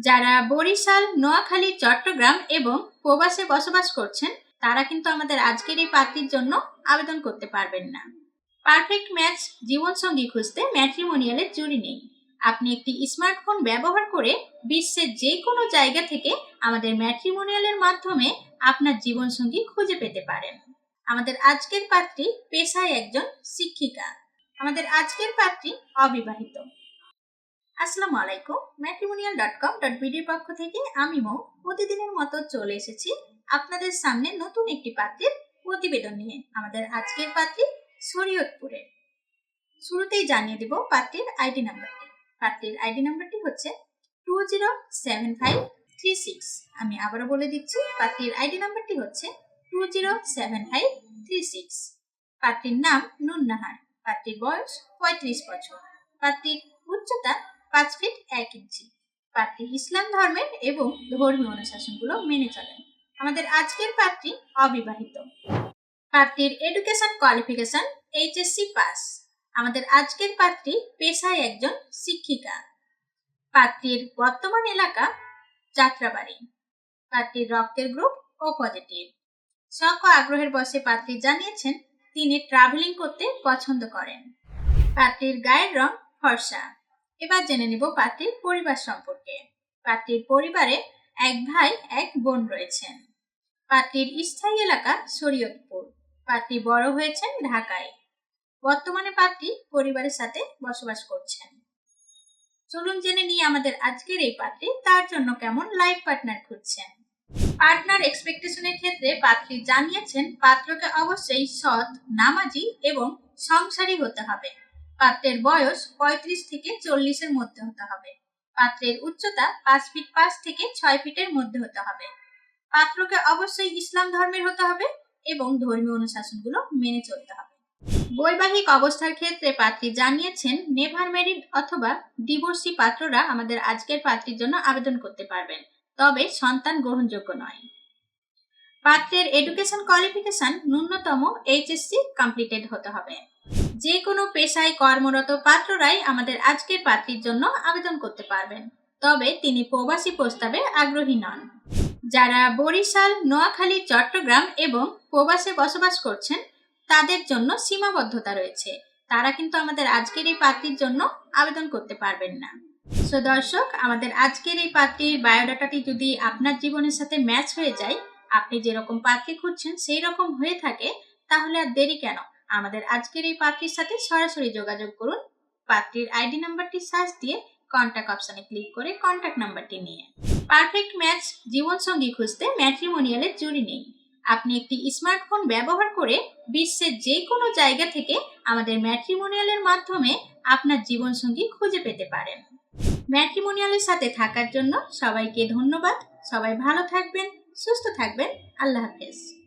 যারা বরিশাল, নোয়াখালী, চট্টগ্রাম এবং প্রবাসে বসবাস করছেন, তারা কিন্তু আমাদের আজকের এই পাত্রীর জন্য আবেদন করতে পারবেন না। পারফেক্ট ম্যাচ জীবনসঙ্গী খুঁজতে ম্যাট্রিমোনিয়ালের জুড়ি নেই। আপনি একটি স্মার্টফোন ব্যবহার করে বিশ্বের যে কোনো জায়গা থেকে আমাদের ম্যাট্রিমোনিয়ালের মাধ্যমে আপনার জীবনসঙ্গী খুঁজে পেতে পারেন। আমাদের আজকের পাত্রী পেশায় একজন শিক্ষিকা। আমাদের আজকের পাত্রী অবিবাহিত। আসসালামু আলাইকুম ম্যাট্রিমোনিয়াল ডট কম ডট বিডির পক্ষ থেকে আমি মৌ। প্রতিদিনের মতো চলে এসেছি আপনাদের সামনে নতুন একটি পাত্রের প্রতিবেদন নিয়ে। আমাদের আজকের পাত্রী শরীয়তপুরের শুরুতেই জানিয়ে দেব পাত্রীর আইডি নাম্বারটি। পাত্রীর আইডি নাম্বারটি হচ্ছে two zero seven five three six. আমি আবারও বলে দিচ্ছি, পাত্রীর আইডি নাম্বারটি হচ্ছে two zero seven five three six. পাত্রীর নাম নুন্নাহার। পাত্রীর বয়স পঁয়ত্রিশ বছর। পাত্রীর উচ্চতা পাঁচ ফিট এক ইঞ্চি। পাত্রী ইসলাম ধর্মের এবং ধর্মীয় অনুশাসনগুলো মেনে চলেন। আমাদের আজকের পাত্রী অবিবাহিত। পাত্রীর এডুকেশন কোয়ালিফিকেশন এইচএসসি পাস আমাদের আজকের পাত্রী পেশায় একজন শিক্ষিকা। পাত্রীর বর্তমান এলাকা যাত্রাবাড়ি। পাত্রীর রক্তের গ্রুপ ও পজিটিভ শখ আগ্রহের বসে পাত্রী জানিয়েছেন, তিনি ট্রাভেলিং করতে পছন্দ করেন। পাত্রীর গায়ের রং ফর্সা। এবার জেনে নিব পাত্রীর পরিবার সম্পর্কে। পাত্রীর পরিবারে এক ভাই, এক বোন রয়েছেন। পাত্রীর স্থায়ী এলাকা শরীয়তপুর। পাত্রী বড় হয়েছেন ঢাকায়। বর্তমানে পাত্রী পরিবারের সাথে বসবাস করছেন। চলুন জেনে নিই আমাদের আজকের এই পাত্রী, তার জন্য কেমন লাইফ পার্টনার খুঁজছেন। পার্টনার এক্সপেকটেশনের ক্ষেত্রে পাত্রী জানিয়েছেন, পাত্রকে অবশ্যই সৎ, নামাজি এবং সংসারী হতে হবে। পাত্রের বয়স পঁয়ত্রিশ থেকে চল্লিশের মধ্যে হতে হবে। পাত্রের উচ্চতা পাঁচ ফিট পাঁচ থেকে ছয় ফিটের মধ্যে হতে হবে। পাত্রকে অবশ্যই ইসলাম ধর্মের হতে হবে এবং ধর্মীয় অনুশাসনগুলো মেনে চলতে হবে। বৈবাহিক অবস্থার ক্ষেত্রে পাত্রী জানিয়েছেন নেভার ম্যারিড অথবা ডিভোর্সি পাত্ররা আমাদের আজকের পাত্রীর জন্য আবেদন করতে পারবেন, তবে সন্তান গ্রহণযোগ্য নয়। পাত্রের এডুকেশন কোয়ালিফিকেশন ন্যূনতম এইচএসসি কমপ্লিটেড হতে হবে। যে কোনো পেশায় কর্মরত পাত্ররাই আমাদের আজকের পাত্রীর জন্য আবেদন করতে পারবেন। তবে তিনি প্রবাসী প্রস্তাবে আগ্রহী নন। যারা বরিশাল, নোয়াখালী, চট্টগ্রাম এবং প্রবাসে বসবাস করছেন, তাদের জন্য সীমাবদ্ধতা রয়েছে। তারা কিন্তু আমাদের আজকের এই পাত্রীর জন্য আবেদন করতে পারবেন না। সো দর্শক, আমাদের আজকের এই পাত্রীর বায়োডাটাটি যদি আপনার জীবনের সাথে ম্যাচ হয়ে যায়, আপনি যেরকম পাত্রী খুঁজছেন সেই রকম হয়ে থাকে, তাহলে আর দেরি কেন? আমাদের আজকের এই পাত্রীর সাথে সরাসরি যোগাযোগ করুন। পাত্রীর আইডি নাম্বারটি সার্চ দিয়ে কন্ট্যাক্ট অপশনে ক্লিক করে কন্ট্যাক্ট নাম্বারটি নিয়ে। পারফেক্ট ম্যাচ জীবনসঙ্গী খুঁজতে ম্যাট্রিমোনিয়ালের জুড়ি নেই। আপনি একটি স্মার্টফোন ব্যবহার করে বিশ্বের যে কোনো জায়গা থেকে আমাদের ম্যাট্রিমোনিয়ালের মাধ্যমে আপনার জীবনসঙ্গী খুঁজে পেতে পারেন। ম্যাট্রিমোনিয়ালের সাথে থাকার জন্য সবাইকে ধন্যবাদ। সবাই ভালো থাকবেন, সুস্থ থাকবেন। আল্লাহ হাফেজ।